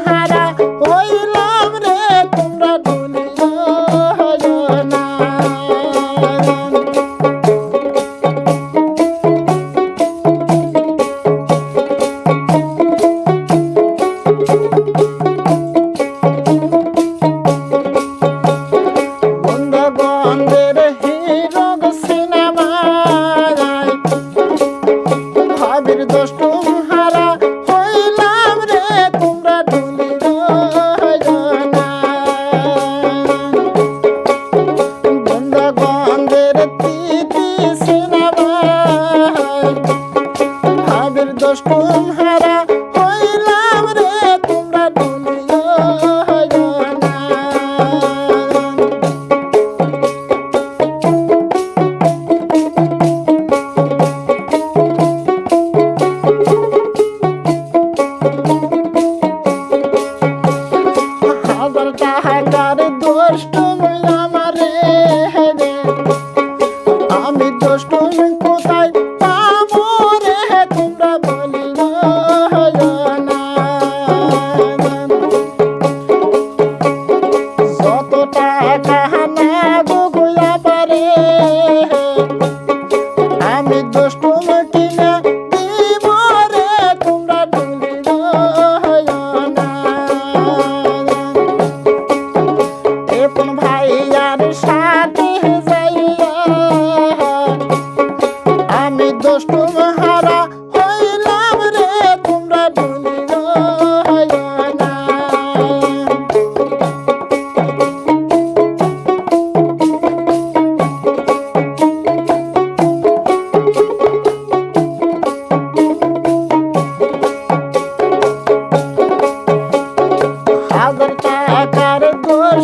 hara টাকার দুষ্টুমি আমারে আমি দুষ্টুমি দষ্ট হারা হইলাম রে তোমরা ভূমি হাজার টাকার দোষ